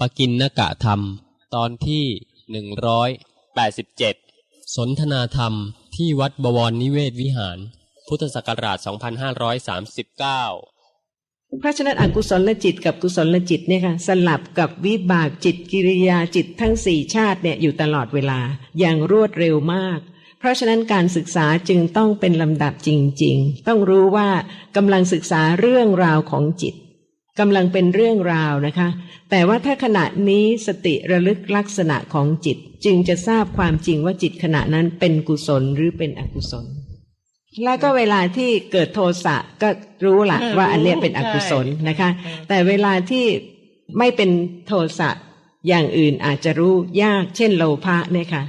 ปกินนกะธรรม ตอนที่หนึ่งร้อยแปดสิบเจ็ดสนทนาธรรมที่วัดบวรนิเวศวิหาร พุทธศักราช 2539 เพราะฉะนั้นอกุศลจิตกับกุศลจิตเนี่ยค่ะสลับกับวิบากจิตกิริยาจิตทั้งสี่ชาติเนี่ยอยู่ตลอดเวลาอย่างรวดเร็วมาก เพราะฉะนั้นการศึกษาจึงต้องเป็นลำดับจริง ๆ ต้องรู้ว่ากำลังศึกษาเรื่องราวของจิต กำลังเป็นเรื่องราวนะคะ แต่ว่าถ้าขณะนี้สติระลึกลักษณะของจิต จึงจะทราบความจริงว่าจิตขณะนั้นเป็นกุศลหรือเป็นอกุศล แล้วก็เวลาที่เกิดโทสะก็รู้ละเออว่าอันเนี้ยรู้เป็นอกุศลใช่นะคะเออแต่เวลาที่ไม่เป็นโทสะอย่างอื่นอาจจะรู้ยาก เช่นโลภะเนี่ยค่ะ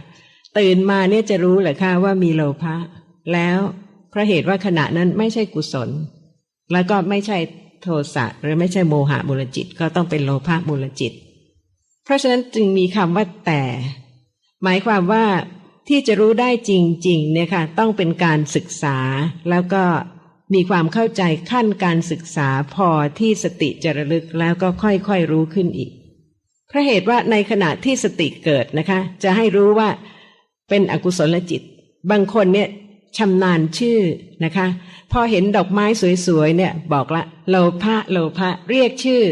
ตื่นมาเนี่ยจะรู้เหรือคะว่ามีโลภะแล้วเพราะเหตุว่าขณะนั้นไม่ใช่กุศล แล้วก็ไม่ใช่ โทสะหรือไม่ใช่โมหะมูลจิตก็ต้องเป็นโลภะมูลจิต เพราะฉะนั้นจึงมีคำว่าแต่ หมายความว่าที่จะรู้ได้จริงๆเนี่ยค่ะต้องเป็นการศึกษา แล้วก็มีความเข้าใจขั้นการศึกษาพอที่สติจะระลึกแล้วก็ค่อยๆรู้ขึ้นอีกเพราะเหตุว่าในขณะที่สติเกิดนะคะ จะให้รู้ว่าเป็นอกุศลจิต บางคนเนี่ย ชำนาญชื่อนะคะ พอเห็นดอกไม้สวยๆเนี่ยบอกละโลภะโลภะเรียกชื่อ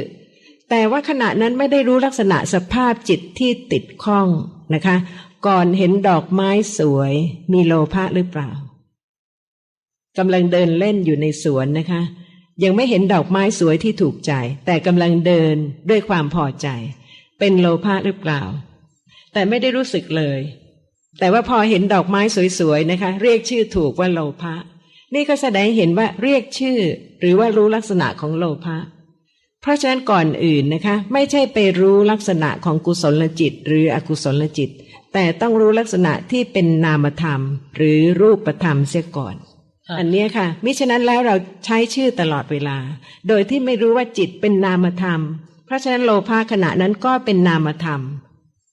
แต่ว่าขณะนั้นไม่ได้รู้ลักษณะสภาพจิตที่ติดข้องนะคะ ก่อนเห็นดอกไม้สวย มีโลภะหรือเปล่ากำลังเดินเล่นอยู่ในสวนนะคะ ยังไม่เห็นดอกไม้สวยที่ถูกใจ แต่กำลังเดินด้วยความพอใจ เป็นโลภะหรือเปล่า แต่ไม่ได้รู้สึกเลย แต่ว่าพอเห็นดอกไม้สวยๆนะคะ เรียกชื่อถูกว่าโลภะนี่ก็แสดงให้เห็นว่าเรียกชื่อ หรือว่ารู้ลักษณะของโลภะเพราะฉะนั้นก่อนอื่นนะคะ ไม่ใช่ไปรู้ลักษณะของกุศลจิต หรืออกุศลจิต แต่ต้องรู้ลักษณะที่เป็นนามธรรม หรือรูปธรรมเสียก่อนค่ะอันเนี้ยค่ะ มิฉะนั้นแล้วเราใช้ชื่อตลอดเวลา โดยที่ไม่รู้ว่าจิตเป็นนามธรรม เพราะฉะนั้นโลภะขณะนั้นก็เป็นนามธรรม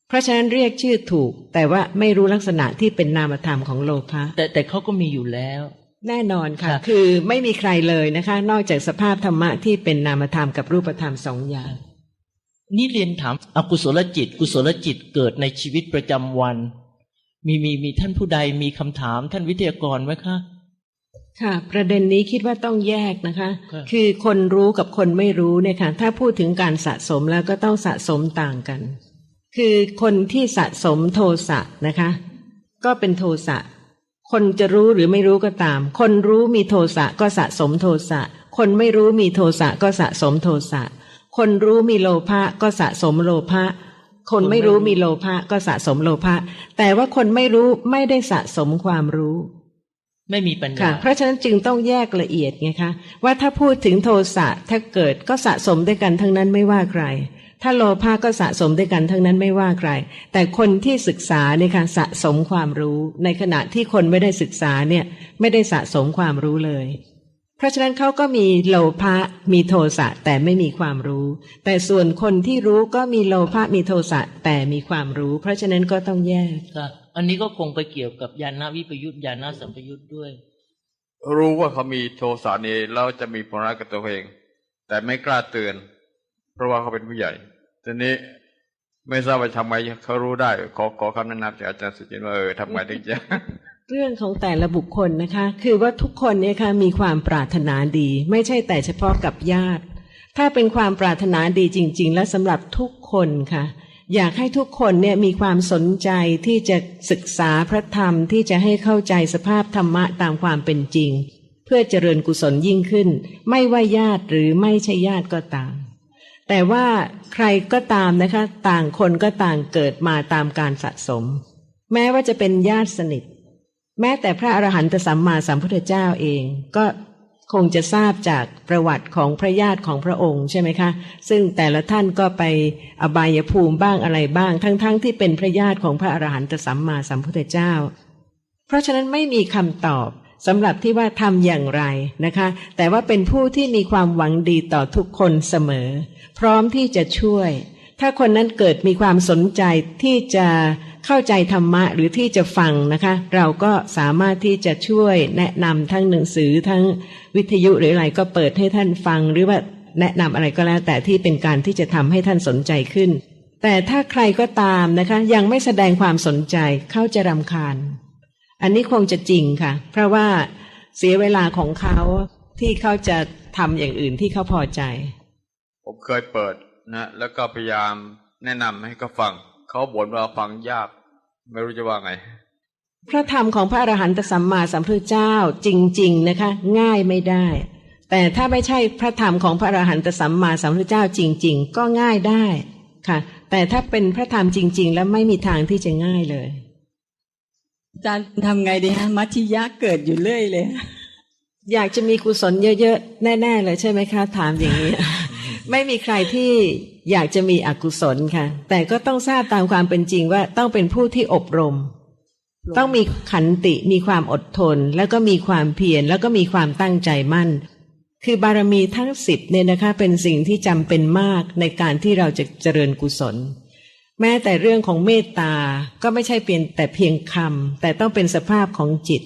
เพราะฉะนั้นเรียกชื่อถูก แต่ว่าไม่รู้ลักษณะที่เป็นนามธรรมของโลภะแต่แต่เขาก็มีอยู่แล้วแน่นอนค่ะครับคือไม่มีใครเลยนะคะ นอกจากสภาพธรรมะที่เป็นนามธรรมกับรูปธรรมสองอย่าง นี่เรียนถามอกุศลจิต กุศลจิตเกิดในชีวิตประจำวัน มีมีมีท่านผู้ใดมีคำถามท่านวิทยากรไหมคะค่ะ ประเด็นนี้คิดว่าต้องแยกนะคะครับคือคนรู้กับคนไม่รู้เนี่ยค่ะถ้าพูดถึงการสะสมแล้วก็ต้องสะสมต่างกัน คือคนที่สะสมโทสะนะคะ ก็เป็นโทสะคนจะรู้หรือไม่รู้ก็ตาม คนรู้มีโทสะก็สะสมโทสะคนไม่รู้มีโทสะก็สะสมโทสะคนรู้มีโลภะก็สะสมโลภะคนไม่รู้มีโลภะก็สะสมโลภะแต่ว่าคนไม่รู้ไม่ได้สะสมความรู้ ไม่มีปัญค่ะญาเพราะฉะนั้นจึงต้องแยกละเอียดไงคะว่าถ้าพูดถึงโทสะถ้าเกิดก็สะสมด้วยกันทั้งนั้นไม่ว่าใคร ถ้าโลภะก็สะสมด้วยกันทั้งนั้นไม่ว่าใคร แต่คนที่ศึกษาเนี่ยค่ะสะสมความรู้ ในขณะที่คนไม่ได้ศึกษาเนี่ยไม่ได้สะสมความรู้เลย เพราะฉะนั้นเขาก็มีโลภะมีโทสะแต่ไม่มีความรู้ แต่ส่วนคนที่รู้ก็มีโลภะมีโทสะแต่มีความรู้ เพราะฉะนั้นก็ต้องแยกค่ะอันนี้ก็คงไปเกี่ยวกับญาณวิปยุทธญาณสัมปยุทธด้วย รู้ว่าเขามีโทสะนี้แล้วจะมีผลร้ายกับตัวเอง แต่ไม่กล้าเตือน เพราะว่าเขาเป็นผู้ใหญ่ทีนี้ไม่ทราบว่าทำไมเขารู้ได้ ขอขอคำแนะนำจากอาจารย์สุจินต์ว่าเออทำไมถึงจะเรื่องของแต่ละบุคคลนะคะ คือว่าทุกคนเนี่ยค่ะมีความปรารถนาดี ไม่ใช่แต่เฉพาะกับญาติ ถ้าเป็นความปรารถนาดีจริง ๆ และสำหรับทุกคนค่ะ อยากให้ทุกคนเนี่ยมีความสนใจที่จะศึกษาพระธรรมที่จะให้เข้าใจสภาพธรรมะตามความเป็นจริง เพื่อเจริญกุศลยิ่งขึ้น ไม่ว่าญาติหรือไม่ใช่ญาติก็ตาม แต่ว่าใครก็ตามนะคะ ต่างคนก็ต่างเกิดมาตามการสะสม แม้ว่าจะเป็นญาติสนิท แม้แต่พระอรหันตสัมมาสัมพุทธเจ้าเอง ก็คงจะทราบจากประวัติของพระญาติของพระองค์ใช่ไหมคะ ซึ่งแต่ละท่านก็ไปอบายภูมิบ้างอะไรบ้าง ทั้งๆทที่เป็นพระญาติของพระอรหันตสัมมาสัมพุทธเจ้า เพราะฉะนั้นไม่มีคำตอบสำหรับที่ว่าทำอย่างไรนะคะ แต่ว่าเป็นผู้ที่มีความหวังดีต่อทุกคนเสมอ พร้อมที่จะช่วย ถ้าคนนั้นเกิดมีความสนใจที่จะเข้าใจธรรมะหรือที่จะฟังนะคะ เราก็สามารถที่จะช่วยแนะนำทั้งหนังสือทั้งวิทยุหรืออะไรก็เปิดให้ท่านฟัง หรือว่าแนะนำอะไรก็แล้ว แต่ที่เป็นการที่จะทำให้ท่านสนใจขึ้น แต่ถ้าใครก็ตามนะคะ ยังไม่แสดงความสนใจเขาจะรำคาญ อันนี้คงจะจริงค่ะ เพราะว่าเสียเวลาของเขาที่เขาจะทำอย่างอื่นที่เขาพอใจ ผมเคยเปิดนะแล้วก็พยายามแนะนำให้เขาฟัง เขาบ่นว่าฟังยาก ไม่รู้จะว่าไง พระธรรมของพระอรหันตสัมมาสัมพุทธเจ้าจริง ๆนะคะ ง่ายไม่ได้ แต่ถ้าไม่ใช่พระธรรมของพระอรหันตสัมมาสัมพุทธเจ้าจริง ๆ ก็ง่ายได้ค่ะ แต่ถ้าเป็นพระธรรมจริง ๆ แล้วไม่มีทางที่จะง่ายเลยอาจารย์ทำไงดีฮะมัชชิยะเกิดอยู่เรื่อยเลย อยากจะมีกุศลเยอะๆ แน่ ๆ เลยใช่ไหมคะ ถามอย่างนี้ ไม่มีใครที่อยากจะมีอกุศลค่ะ แต่ก็ต้องทราบตามความเป็นจริงว่าต้องเป็นผู้ที่อบรม ต้องมีขันติมีความอดทน แล้วก็มีความเพียรแล้วก็มีความตั้งใจมั่น คือบารมีทั้งสิบเนี่ยนะคะ เป็นสิ่งที่จำเป็นมากในการที่เราจะเจริญกุศล แม้แต่เรื่องของเมตตาก็ไม่ใช่เพียงแต่เพียงคำแต่ต้องเป็นสภาพของจิต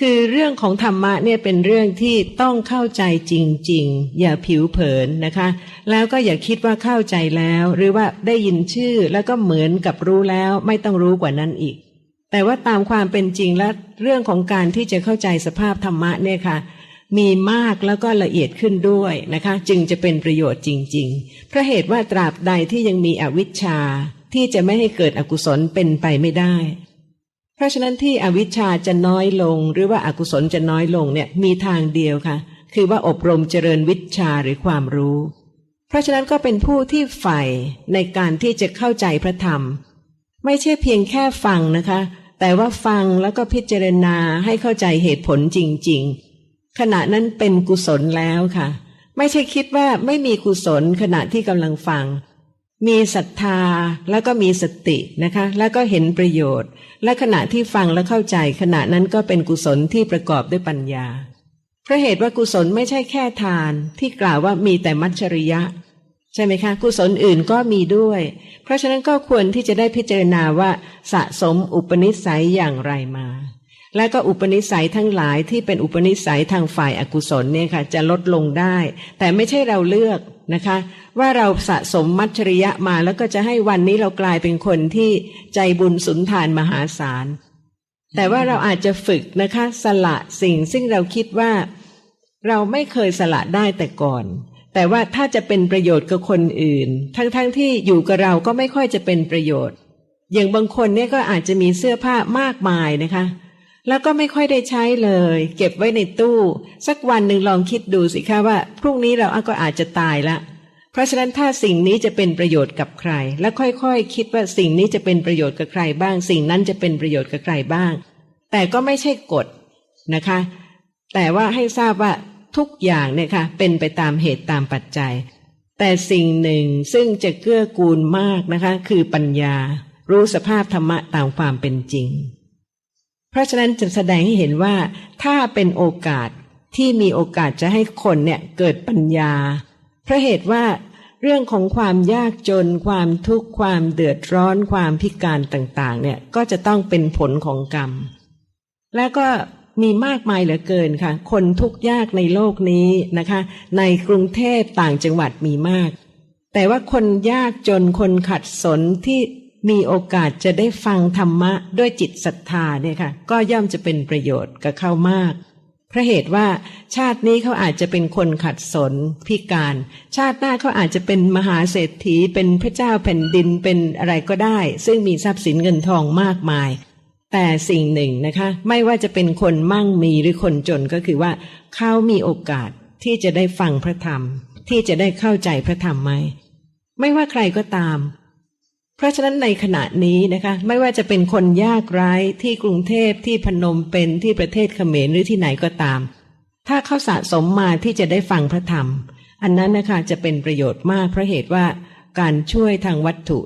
คือเรื่องของธรรมะเนี่ยเป็นเรื่องที่ต้องเข้าใจจริง ๆ อย่าผิวเผินนะคะ แล้วก็อย่าคิดว่าเข้าใจแล้ว หรือว่าได้ยินชื่อแล้วก็เหมือนกับรู้แล้วไม่ต้องรู้กว่านั้นอีก แต่ว่าตามความเป็นจริงแล้วเรื่องของการที่จะเข้าใจสภาพธรรมะเนี่ยค่ะ มีมากแล้วก็ละเอียดขึ้นด้วยนะคะ จึงจะเป็นประโยชน์จริงๆเพราะเหตุว่าตราบใดที่ยังมีอวิชชาที่จะไม่ให้เกิดอกุศลเป็นไปไม่ได้ เพราะฉะนั้นที่อวิชชาจะน้อยลง หรือว่าอากุศลจะน้อยลงเนี่ยมีทางเดียวค่ะ คือว่าอบรมเจริญวิชาหรือความรู้ เพราะฉะนั้นก็เป็นผู้ที่ใฝ่ในการที่จะเข้าใจพระธรรม ไม่ใช่เพียงแค่ฟังนะคะ แต่ว่าฟังแล้วก็พิจารณาให้เข้าใจเหตุผลจริง ๆ ขณะนั้นเป็นกุศลแล้วค่ะ ไม่ใช่คิดว่าไม่มีกุศลขณะที่กำลังฟัง มีศรัทธาแล้วก็มีสตินะคะ แล้วก็เห็นประโยชน์ และขณะที่ฟังและเข้าใจ ขณะนั้นก็เป็นกุศลที่ประกอบด้วยปัญญาเพราะเหตุว่ากุศลไม่ใช่แค่ทานที่กล่าวว่ามีแต่มัจฉริยะ ใช่ไหมคะ กุศลอื่นก็มีด้วย เพราะฉะนั้นก็ควรที่จะได้พิจารณาว่าสะสมอุปนิสัยอย่างไรมา และก็อุปนิสัยทั้งหลายที่เป็นอุปนิสัยทางฝ่ายอากุศลเนี่ยค่ะจะลดลงได้ แต่ไม่ใช่เราเลือกนะคะ ว่าเราสะสมมัจฉริยะมาแล้วก็จะให้วันนี้เรากลายเป็นคนที่ใจบุญสุนทานมหาศาล แต่ว่าเราอาจจะฝึกนะคะ สละสิ่งซึ่งเราคิดว่า เราไม่เคยสละได้แต่ก่อน แต่ว่าถ้าจะเป็นประโยชน์กับคนอื่น ทั้งๆทที่อยู่กับเราก็ไม่ค่อยจะเป็นประโยชน์ อย่างบางคนเนี่ยก็อาจจะมีเสื้อผ้ามากมายนะคะ แล้วก็ไม่ค่อยได้ใช้เลย เก็บไว้ในตู้ สักวันหนึ่งลองคิดดูสิคะว่า พรุ่งนี้เราก็อาจจะตายละ เพราะฉะนั้นถ้าสิ่งนี้จะเป็นประโยชน์กับใคร แล้วค่อยๆคคิดว่าสิ่งนี้จะเป็นประโยชน์กับใครบ้าง สิ่งนั้นจะเป็นประโยชน์กับใครบ้าง แต่ก็ไม่ใช่กฎนะคะ แต่ว่าให้ทราบว่าทุกอย่างเนี่ยค่ะเป็นไปตามเหตุตามปัจจัย แต่สิ่งหนึ่งซึ่งจะเกื้อกูลมากนะคะ คือปัญญา รู้สภาพธรรมะตามความเป็นจริง เพราะฉะนั้นจะแสดงให้เห็นว่าถ้าเป็นโอกาสที่มีโอกาสจะให้คนเนี่ยเกิดปัญญา เพราะเหตุว่าเรื่องของความยากจน ความทุกข์ความเดือดร้อนความพิการต่างๆ เนี่ยก็จะต้องเป็นผลของกรรม แล้วก็มีมากมายเหลือเกินค่ะ คนทุกข์ยากในโลกนี้นะคะ ในกรุงเทพต่างจังหวัดมีมาก แต่ว่าคนยากจนคนขัดสนที่ มีโอกาสจะได้ฟังธรรมะด้วยจิตศรัทธาเนี่ยค่ะ ก็ย่อมจะเป็นประโยชน์กับเขามาก เพราะเหตุว่าชาตินี้เขาอาจจะเป็นคนขัดสนพิการ ชาติหน้าเขาอาจจะเป็นมหาเศรษฐีเป็นพระเจ้าแผ่นดินเป็นอะไรก็ได้ ซึ่งมีทรัพย์สินเงินทองมากมายแต่สิ่งหนึ่งนะคะไม่ว่าจะเป็นคนมั่งมีหรือคนจนก็คือว่าเขามีโอกาสที่จะได้ฟังพระธรรม ที่จะได้เข้าใจพระธรรมไหมไม่ว่าใครก็ตาม เพราะฉะนั้นในขณะนี้นะคะ ไม่ว่าจะเป็นคนยากไร้ที่กรุงเทพที่พนมเป็นที่ประเทศเขมรหรือที่ไหนก็ตาม ถ้าเขาสะสมมาที่จะได้ฟังพระธรรม อันนั้นนะคะจะเป็นประโยชน์มากเพราะเหตุว่าการช่วยทางวัตถุ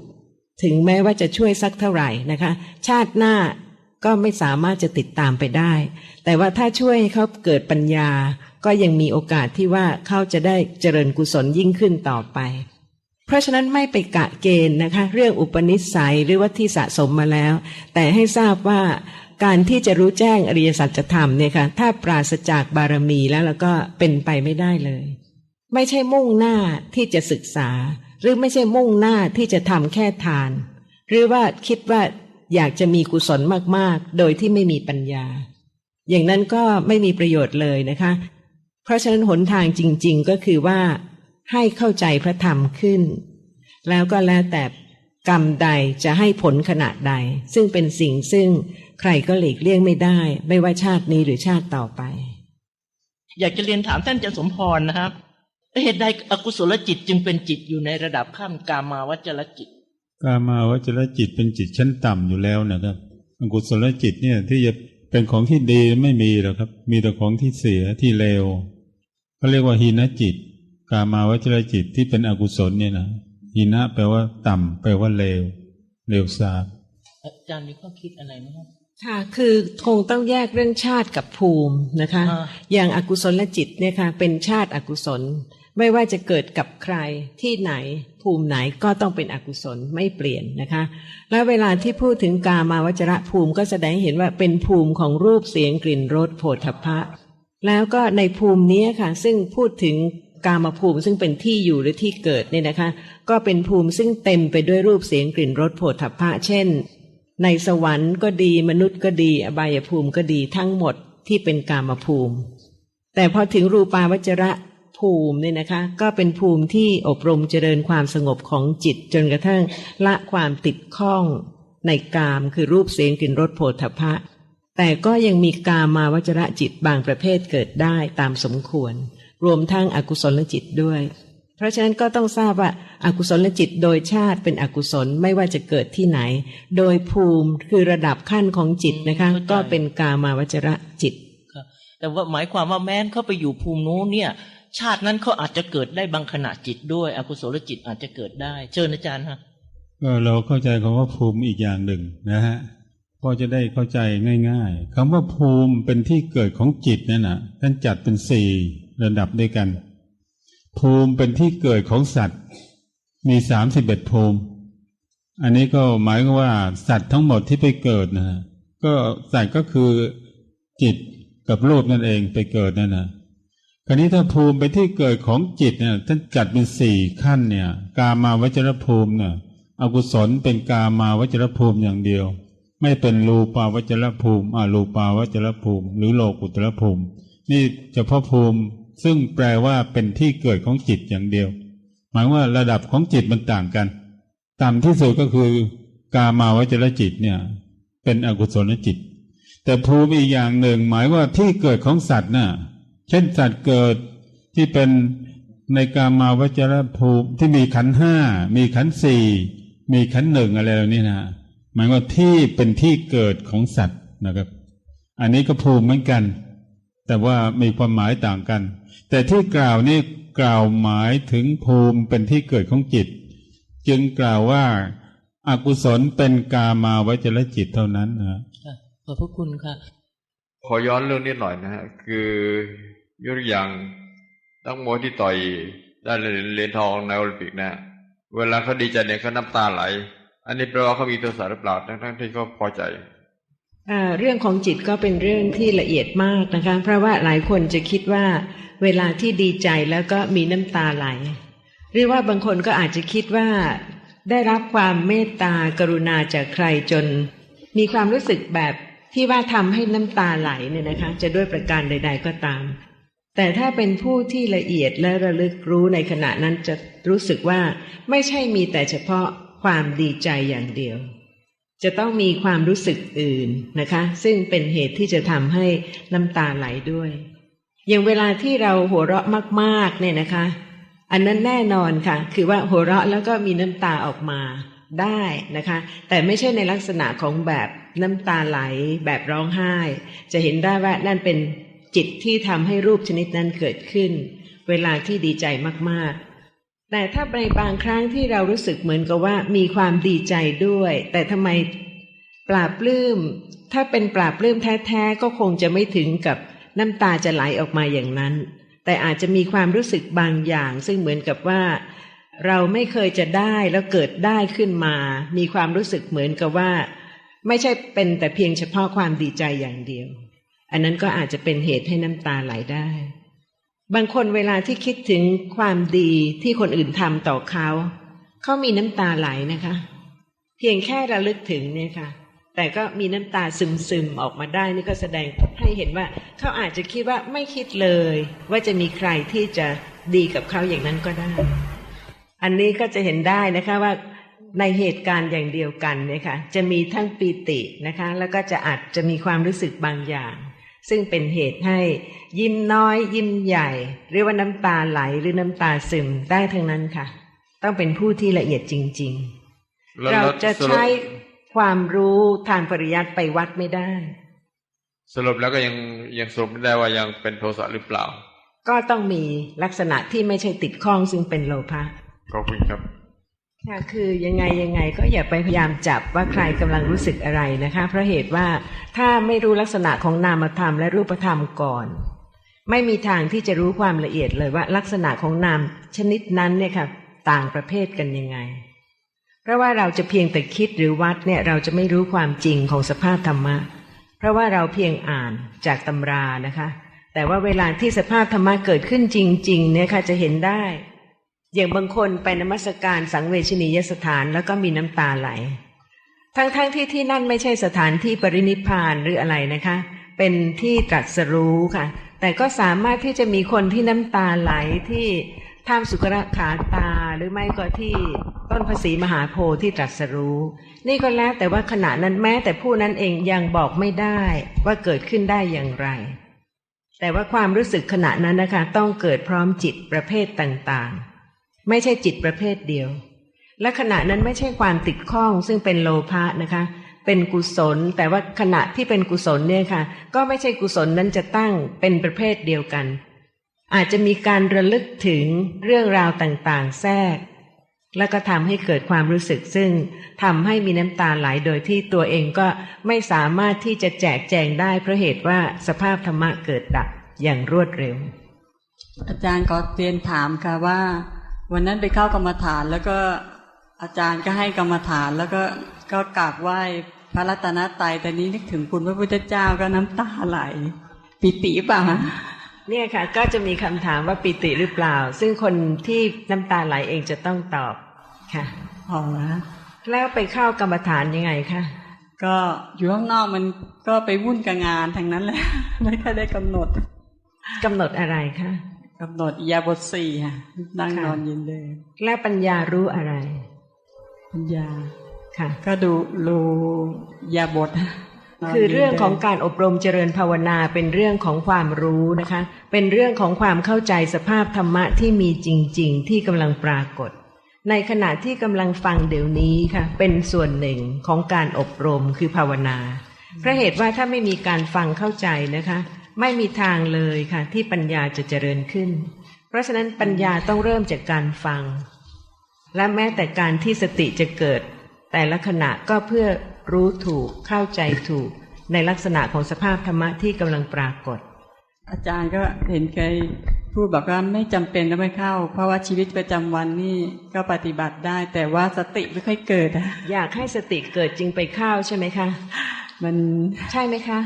ถึงแม้ว่าจะช่วยสักเท่าไหร่นะคะ ชาติหน้าก็ไม่สามารถจะติดตามไปได้ แต่ว่าถ้าช่วยเขาเกิดปัญญา ก็ยังมีโอกาสที่ว่าเขาจะได้เจริญกุศลยิ่งขึ้นต่อไป เพราะฉะนั้นไม่ไปกะเกณฑ์นะคะ เรื่องอุปนิสัยหรือว่าที่สะสมมาแล้ว แต่ให้ทราบว่าการที่จะรู้แจ้งอริยสัจธรรมเนี่ยค่ะถ้าปราศจากบารมีแล้วแล้วก็เป็นไปไม่ได้เลย ไม่ใช่มุ่งหน้าที่จะศึกษา หรือไม่ใช่มุ่งหน้าที่จะทำแค่ทาน หรือว่าคิดว่าอยากจะมีกุศลมากๆ โดยที่ไม่มีปัญญา อย่างนั้นก็ไม่มีประโยชน์เลยนะคะ เพราะฉะนั้นหนทางจริง ๆ ก็คือว่า ให้เข้าใจพระธรรมขึ้น แล้วก็แล้วแต่กรรมใดจะให้ผลขนาดใด ซึ่งเป็นสิ่งซึ่งใครก็หลีกเลี่ยงไม่ได้ ไม่ว่าชาตินี้หรือชาติต่อไป อยากจะเรียนถามท่านอาจารย์สมพรนะครับเหตุใดอกุศลจิตจึงเป็นจิตอยู่ในระดับขั้นกามาวจรจิต กามาวจรจิตเป็นจิตชั้นต่ำอยู่แล้วนะครับ อกุศลจิตเนี่ยที่จะเป็นของที่ดีไม่มีหรอกครับ มีแต่ของที่เสียที่เลวเขาเรียกว่าหีนจิต กามาวจรจิตที่เป็นอกุศลเนี่ยนะหีนะแปลว่าต่ำแปลว่าเลวเลวทรามอาจารย์มีข้อคิดอะไรไหมครับค่ะ คือคงต้องแยกเรื่องชาติกับภูมินะคะอ่าอย่างอากุศลจิตเนี่ยค่ะ เป็นชาติอกุศล ไม่ว่าจะเกิดกับใครที่ไหน ภูมิไหนก็ต้องเป็นอกุศลไม่เปลี่ยนนะคะ และเวลาที่พูดถึงกามาวจระภูมิก็แสดงให้เห็นว่าเป็นภูมิของรูปเสียงกลิ่นรสโผฏฐัพพะ แล้วก็ในภูมินี้ค่ะ ซึ่งพูดถึง กามภูมิซึ่งเป็นที่อยู่หรือที่เกิดเนี่ยนะคะ ก็เป็นภูมิซึ่งเต็มไปด้วยรูปเสียงกลิ่นรสโผฏฐัพพะเช่น ในสวรรค์ก็ดีมนุษย์ก็ดี อบายภูมิก็ดีทั้งหมดที่เป็นกามภูมิ แต่พอถึงรูปาวจระภูมิเนี่ยนะคะ ก็เป็นภูมิที่อบรมเจริญความสงบของจิต จนกระทั่งละความติดข้องในกามคือรูปเสียงกลิ่นรสโผฏฐัพพะแต่ก็ยังมีกามาวจระจิตบางประเภทเกิดได้ตามสมควร รวมทั้งอกุศลจิตด้วย เพราะฉะนั้นก็ต้องทราบว่าอากุศลจิตโดยชาติเป็นอกุศลไม่ว่าจะเกิดที่ไหน โดยภูมิคือระดับขั้นของจิตนะคะเข้าใจก็เป็นกามาวจระจิตครับแต่ว่าหมายความว่าแม้นเขาไปอยู่ภูมินู้นเนี่ย ชาตินั้นเขาอาจจะเกิดได้บางขณะจิตด้วยอกุศลจิตอาจจะเกิดได้ เชิญอาจารย์ฮะก็เราเข้าใจคำว่าภูมิอีกอย่างหนึ่งนะฮะพอจะได้เข้าใจง่าย ๆคำว่าภูมิเป็นที่เกิดของจิตนั่นนะท่านจัดเป็นสี่ ระดับด้วยกัน ภูมิเป็นที่เกิดของสัตว์ มีสามสิบเอ็ดภูมิ อันนี้ก็หมายว่าสัตว์ทั้งหมดที่ไปเกิดนะฮะก็สัตว์ก็คือจิตกับรูปนั่นเองไปเกิดนั่นนะคราวนี้ถ้าภูมิเป็นที่เกิดของจิตเนี่ยท่านจัดเป็นสี่ขั้นเนี่ย กามาวจรภูมิเนี่ยอกุศลเป็นกามาวจรภูมิอย่างเดียว ไม่เป็นรูปาวจรภูมิอารูปาวจรภูมิ หรือโลกุตรภูมิ นี่เฉพาะภูมิ ซึ่งแปลว่าเป็นที่เกิดของจิตอย่างเดียว หมายว่าระดับของจิตมันต่างกัน ต่ำที่สุดก็คือกามาวจรจิตเนี่ยเป็นอกุศลจิต แต่ภูมิอีกอย่างหนึ่ง หมายว่าที่เกิดของสัตว์น่ะเช่นสัตว์เกิดที่เป็นในกามาวจรภูมิที่มีขันห้ามีขันสี่มีขันหนึ่งอะไรเหล่านี้นะหมายว่าที่เป็นที่เกิดของสัตว์นะครับ อันนี้ก็ภูมิเหมือนกัน แต่ว่ามีความหมายต่างกัน แต่ที่กล่าวนี่กล่าวหมายถึงภูมิเป็นที่เกิดของจิต จึงกล่าวว่าอากุศลเป็นกามาวจรจิตเท่านั้นนะค่ะขอบพระคุณค่ะ ขอย้อนเรื่องนิดหน่อยนะฮะคือยกตัวอย่างนักมวยที่ต่อยได้เหรียญทองในโอลิมปิกนะเวลาเขาดีใจเนี่ยเขาน้ำตาไหล อันนี้แปลว่าเขามีโทสะหรือเปล่าทั้งๆที่เขาพอใจอ่า เรื่องของจิตก็เป็นเรื่องที่ละเอียดมากนะคะ เพราะว่าหลายคนจะคิดว่า เวลาที่ดีใจแล้วก็มีน้ำตาไหล หรือว่าบางคนก็อาจจะคิดว่า ได้รับความเมตตากรุณาจากใครจน มีความรู้สึกแบบที่ว่าทำให้น้ำตาไหลเนี่ยนะคะ จะด้วยประการใด ๆ ก็ตาม แต่ถ้าเป็นผู้ที่ละเอียดและระลึกรู้ในขณะนั้นจะรู้สึกว่าไม่ใช่มีแต่เฉพาะความดีใจอย่างเดียว จะต้องมีความรู้สึกอื่นนะคะ ซึ่งเป็นเหตุที่จะทำให้น้ำตาไหลด้วย อย่างเวลาที่เราหัวเราะมากๆเนี่ยนะคะ อันนั้นแน่นอนค่ะ คือว่าหัวเราะแล้วก็มีน้ำตาออกมาได้นะคะ แต่ไม่ใช่ในลักษณะของแบบน้ำตาไหลแบบร้องไห้ จะเห็นได้ว่านั่นเป็นจิตที่ทำให้รูปชนิดนั้นเกิดขึ้น เวลาที่ดีใจมากๆ แต่ถ้าในบางครั้งที่เรารู้สึกเหมือนกับว่ามีความดีใจด้วย แต่ทำไมปราบปลื้ม ถ้าเป็นปราบปลื้มแท้ๆ ก็คงจะไม่ถึงกับน้ำตาจะไหลออกมาอย่างนั้น แต่อาจจะมีความรู้สึกบางอย่าง ซึ่งเหมือนกับว่า เราไม่เคยจะได้แล้วเกิดได้ขึ้นมา มีความรู้สึกเหมือนกับว่า ไม่ใช่เป็นแต่เพียงเฉพาะความดีใจอย่างเดียว อันนั้นก็อาจจะเป็นเหตุให้น้ำตาไหลได้ บางคนเวลาที่คิดถึงความดีที่คนอื่นทำต่อเขา เขามีน้ำตาไหลนะคะ เพียงแค่ระลึกถึงเนี่ยค่ะ แต่ก็มีน้ำตาซึมๆออกมาได้นี่ก็แสดงให้เห็นว่า เขาอาจจะคิดว่าไม่คิดเลย ว่าจะมีใครที่จะดีกับเขาอย่างนั้นก็ได้ อันนี้ก็จะเห็นได้นะคะว่าในเหตุการณ์อย่างเดียวกันเนี่ยค่ะจะมีทั้งปีตินะคะ แล้วก็จะอาจจะมีความรู้สึกบางอย่าง ซึ่งเป็นเหตุให้ยิ้มน้อย ยิ้มใหญ่เรียกว่าน้ำตาไหลหรือน้ำตาซึมได้ทั้งนั้นค่ะ ต้องเป็นผู้ที่ละเอียดจริงๆแล้วเราแล้วจะสรุปใช้ความรู้ทางปริยัติไปวัดไม่ได้ สรุปแล้วก็ยังยังสรุปไม่ได้ว่ายังเป็นโทสะหรือเปล่า ก็ต้องมีลักษณะที่ไม่ใช่ติดข้องซึ่งเป็นโลภะขอบคุณครับ ค่ะคือยังไงยังไงก็อย่าไปพยายามจับว่าใครกำลังรู้สึกอะไรนะคะเพราะเหตุว่าถ้าไม่รู้ลักษณะของนามธรรมและรูปธรรมก่อน ไม่มีทางที่จะรู้ความละเอียดเลยว่าลักษณะของนามชนิดนั้นเนี่ยค่ะต่างประเภทกันยังไง เพราะว่าเราจะเพียงแต่คิดหรือวัดเนี่ยเราจะไม่รู้ความจริงของสภาพธรรมะ เพราะว่าเราเพียงอ่านจากตำรานะคะ แต่ว่าเวลาที่สภาพธรรมะเกิดขึ้นจริง ๆ เนี่ยค่ะจะเห็นได้ อย่างบางคนไปนมัสการสังเวชนียสถานแล้วก็มีน้ำตาไหล ทั้งๆทที่ที่นั่นไม่ใช่สถานที่ปรินิพานหรืออะไรนะคะ เป็นที่ตรัสรู้ค่ะ แต่ก็สามารถที่จะมีคนที่น้ำตาไหลที่ท่ามสุกระขาตาหรือไม่ก็ที่ต้นภาษีมหาโพธิ์ที่ตรัสรู้ นี่ก็แล้วแต่ว่าขณะนั้นแม้แต่ผู้นั้นเองยังบอกไม่ได้ว่าเกิดขึ้นได้อย่างไร แต่ว่าความรู้สึกขณะนั้นนะคะ ต้องเกิดพร้อมจิตประเภทต่างๆ ไม่ใช่จิตประเภทเดียว และขณะนั้นไม่ใช่ความติดข้องซึ่งเป็นโลภะนะคะ เป็นกุศล แต่ว่าขณะที่เป็นกุศลเนี่ยค่ะ ก็ไม่ใช่กุศลนั้นจะตั้งเป็นประเภทเดียวกัน อาจจะมีการระลึกถึงเรื่องราวต่างๆ แทรก แล้วก็ทำให้เกิดความรู้สึกซึ่งทำให้มีน้ำตาไหลโดยที่ตัวเองก็ไม่สามารถที่จะแจกแจงได้เพราะเหตุว่าสภาพธรรมะเกิดดับอย่างรวดเร็ว อาจารย์ขอเรียนถามค่ะว่า วันนั้นไปเข้ากรรมฐานแล้วก็อาจารย์ก็ให้กรรมฐานแล้วก็ก็กราบไหว้พระรัตนตรัยแต่นี้นึกถึงคุณพระพุทธเจ้าก็น้ำตาไหล ปิติเปล่าคะเนี่ยค่ะ ก็จะมีคำถามว่าปิติหรือเปล่า ซึ่งคนที่น้ำตาไหลเองจะต้องตอบค่ะอ๋อนะแล้วไปเข้ากรรมฐานยังไงคะก็อยู่ข้างนอกมันก็ไปวุ่นกับงานทางนั้นแหละไม่ค่อยได้กำหนดกำหนดอะไรคะ กำหนดอิยาบทสี่ค่ะนั่งค่ะนอนยืนเดินและปัญญารู้อะไร ปัญญาค่ะ ก็ดูรูอิยาบทนนคือเรื่องของยืนดินการอบรมเจริญภาวนาเป็นเรื่องของความรู้นะคะ เป็นเรื่องของความเข้าใจสภาพธรรมะที่มีจริง ๆ ที่กำลังปรากฏ ในขณะที่กำลังฟังเดี๋ยวนี้ค่ะ เป็นส่วนหนึ่งของการอบรมคือภาวนาเพราะเหตุว่าถ้าไม่มีการฟังเข้าใจนะคะ ไม่มีทางเลยค่ะ ที่ปัญญาจะเจริญขึ้น เพราะฉะนั้นปัญญาต้องเริ่มจากการฟัง และแม้แต่การที่สติจะเกิด แต่ละขณะก็เพื่อรู้ถูกเข้าใจถูก ในลักษณะของสภาพธรรมะที่กำลังปรากฏ อาจารย์ก็เห็นเคยพูดบอกว่าไม่จำเป็นต้องไปเข้า เพราะว่าชีวิตประจำวันนี่ก็ปฏิบัติได้ แต่ว่าสติไม่ค่อยเกิดอะอยากให้สติเกิดจึงไปเข้าใช่ไหมคะ มันใช่ไหมคะ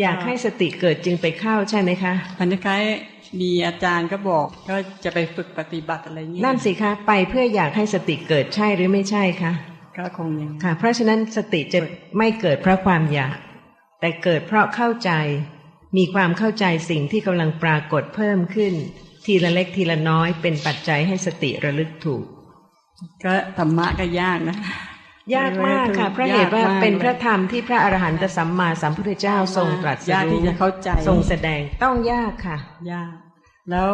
อยากให้สติเกิดจึงไปเข้าใช่ไหมคะมันคล้ายๆมีอาจารย์ก็บอกก็จะไปฝึกปฏิบัติอะไรเงี้ยนั่นสิคะไปเพื่ออยากให้สติเกิดใช่หรือไม่ใช่คะก็คงยังค่ะ เพราะฉะนั้นสติจะไม่เกิดเพราะความอยาก แต่เกิดเพราะเข้าใจ มีความเข้าใจสิ่งที่กำลังปรากฏเพิ่มขึ้น ทีละเล็กทีละน้อยเป็นปัจจัยให้สติระลึกถูก ก็ธรรมะก็ยากนะ ยากมากค่ะเพราะเหตุว่าเป็นพระธรรมที่พระอรหันตสัมมาสัมพุทธเจ้าทรงตรัสยากที่รู้จะเข้าใจทรงแสดงต้องยากค่ะ ยาก แล้ว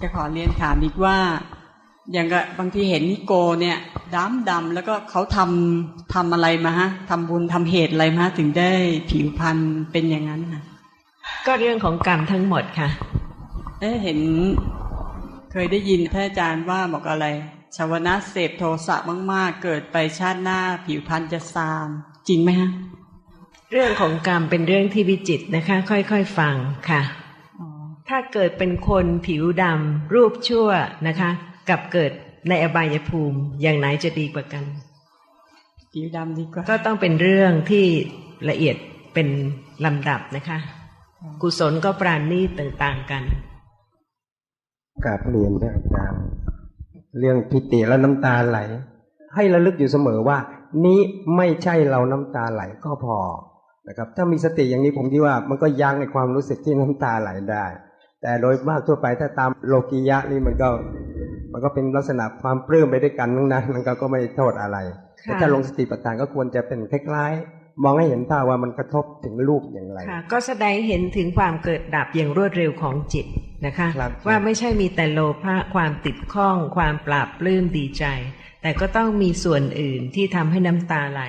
จะขอเรียนถามอีกว่า อย่างกับบางทีเห็นนิโกเนี่ยดำดำๆแล้วก็เขาทำทำอะไรมาฮะทำบุญทำเหตุอะไรมาฮะถึงได้ผิวพรรณเป็นอย่างนั้นนะก็เรื่องของกรรมทั้งหมดค่ะเอ๊ะเห็น เคยได้ยินท่านอาจารย์ว่าบอกอะไร ชาวนะเสพโทสะมาก ๆ เกิดไปชาติหน้าผิวพรรณจะซาม จริงไหมฮะเรื่องของกรรมเป็นเรื่องที่วิจิตรนะคะ ค่อยๆฟังค่ะอ๋อถ้าเกิดเป็นคนผิวดำรูปชั่วนะคะ กับเกิดในอบายภูมิอย่างไหนจะดีกว่ากัน ผิวดำดีกว่า ก็ต้องเป็นเรื่องที่ละเอียดเป็นลำดับนะคะ กุศลก็ปราณีตต่างๆกันกราบเรียนพระอาจารย์ เรื่องพิติแล้วน้ำตาไหล ให้ระลึกอยู่เสมอว่า นี้ไม่ใช่เราน้ำตาไหลก็พอนะครับถ้ามีสติอย่างนี้ผมคิดว่ามันก็ยั้งในความรู้สึกที่น้ำตาไหลได้ แต่โดยมากทั่วไปถ้าตามโลกียะนี่มันก็มันก็เป็นลักษณะความปลื้มไปด้วยกันทั้งนั้นมันก็ก็ไม่โทษอะไรค่ะแต่ถ้าลงสติปัฏฐานก็ควรจะเป็นคล้ายๆ มองให้เห็นภาพว่ามันกระทบถึงรูปอย่างไรค่ะก็แสดงเห็นถึงความเกิดดับอย่างรวดเร็วของจิต นะคะครับว่าไม่ใช่มีแต่โลภะความติดข้อง ความปราบปลื้มดีใจ แต่ก็ต้องมีส่วนอื่นที่ทำให้น้ำตาไหล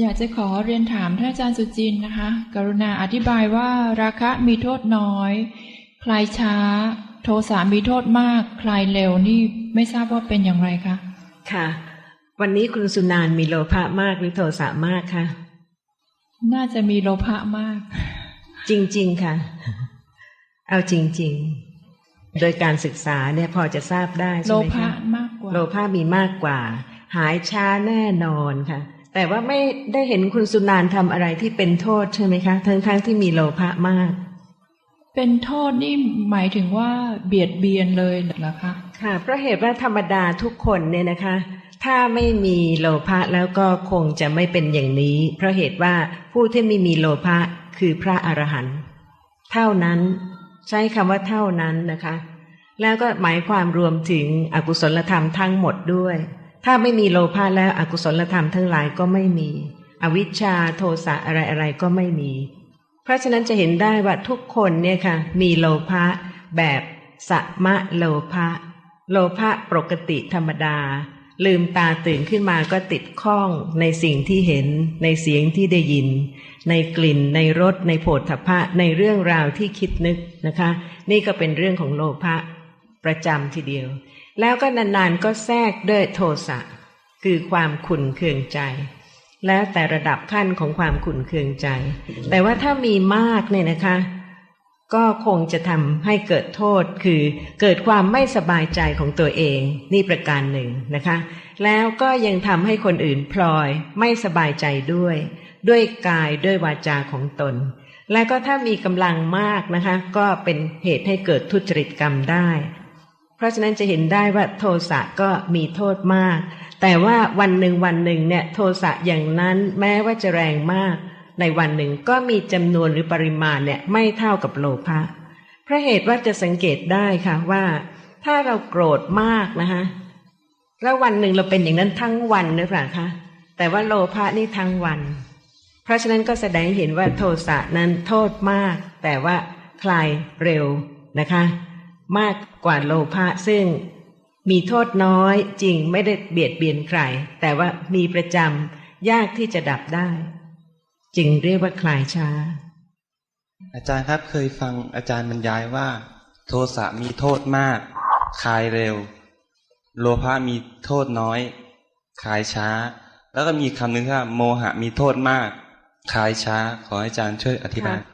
อยากจะขอเรียนถามท่านอาจารย์สุจินต์นะคะ กรุณาอธิบายว่าราคะมีโทษน้อยคลายช้า โทสะมีโทษมากคลายเร็วนี่ไม่ทราบว่าเป็นอย่างไรคะค่ะ วันนี้คุณสุนานมีโลภะมากหรือโทสะมากคะน่าจะมีโลภะมาก จริง ๆ ค่ะ เอาจริง ๆ โดยการศึกษาเนี่ยพอจะทราบได้โลใช่ไหมภะคะมากกว่า โลภะมีมากกว่า หายช้าแน่นอนค่ะ แต่ว่าไม่ได้เห็นคุณสุนานทำอะไรที่เป็นโทษใช่ไหมคะทั้งๆที่มีโลภะมาก เป็นโทษนี่หมายถึงว่าเบียดเบียนเลยเหรอคะค่ะเพราะเหตุว่าธรรมดาทุกคนเนี่ยนะคะ ถ้าไม่มีโลภะแล้วก็คงจะไม่เป็นอย่างนี้ เพราะเหตุว่าผู้ที่ไม่มีโลภะคือพระอรหันต์เท่านั้น ใช้คำว่าเท่านั้นนะคะ แล้วก็หมายความรวมถึงอกุศลธรรมทั้งหมดด้วย ถ้าไม่มีโลภะแล้วอกุศลธรรมทั้งหลายก็ไม่มี อวิชชาโทสะอะไรอะไรก็ไม่มี เพราะฉะนั้นจะเห็นได้ว่าทุกคนเนี่ยค่ะ มีโลภะแบบสัมะโลภะโลภะปกติธรรมดา ลืมตาตื่นขึ้นมาก็ติดข้องในสิ่งที่เห็นในเสียงที่ได้ยิน ในกลิ่นในรสในโผฏฐัพพะในเรื่องราวที่คิดนึกนะคะ นี่ก็เป็นเรื่องของโลภะประจำทีเดียว แล้วก็นานๆก็แทรกด้วยโทสะคือความขุ่นเคืองใจ แล้วแต่ระดับขั้นของความขุ่นเคืองใจ แต่ว่าถ้ามีมากเนี่ยนะคะ ก็คงจะทำให้เกิดโทษคือเกิดความไม่สบายใจของตัวเอง นี่ประการหนึ่งนะคะ แล้วก็ยังทำให้คนอื่นพลอยไม่สบายใจด้วย ด้วยกายด้วยวาจาของตน และก็ถ้ามีกำลังมากนะคะ ก็เป็นเหตุให้เกิดทุจริตกรรมได้ เพราะฉะนั้นจะเห็นได้ว่าโทสะก็มีโทษมาก แต่ว่าวันหนึ่งวันหนึ่งเนี่ยโทสะอย่างนั้นแม้ว่าจะแรงมาก ในวันหนึ่งก็มีจำนวนหรือปริมาณเนี่ยไม่เท่ากับโลภะพราะเหตุว่าจะสังเกตได้ค่ะว่า ถ้าเราโกรธมากนะคะแล้ววันหนึ่งเราเป็นอย่างนั้นทั้งวันหรือเปล่าคะแต่ว่าโลภะนี่ทั้งวัน เพราะฉะนั้นก็แสดงให้เห็นว่าโทสะนั้นโทษมาก แต่ว่าคลายเร็วนะคะ มากกว่าโลภะซึ่งมีโทษน้อยจริงไม่ได้เบียดเบียนใคร แต่ว่ามีประจำยากที่จะดับได้ จึงเรียกว่าคลายช้า อาจารย์ครับเคยฟังอาจารย์บรรยายว่า โทสะมีโทษมาก คลายเร็ว โลภะมีโทษน้อย คลายช้า แล้วก็มีคำหนึ่งว่าโมหะมีโทษมาก คลายช้า ขอให้อาจารย์ช่วยอธิบาย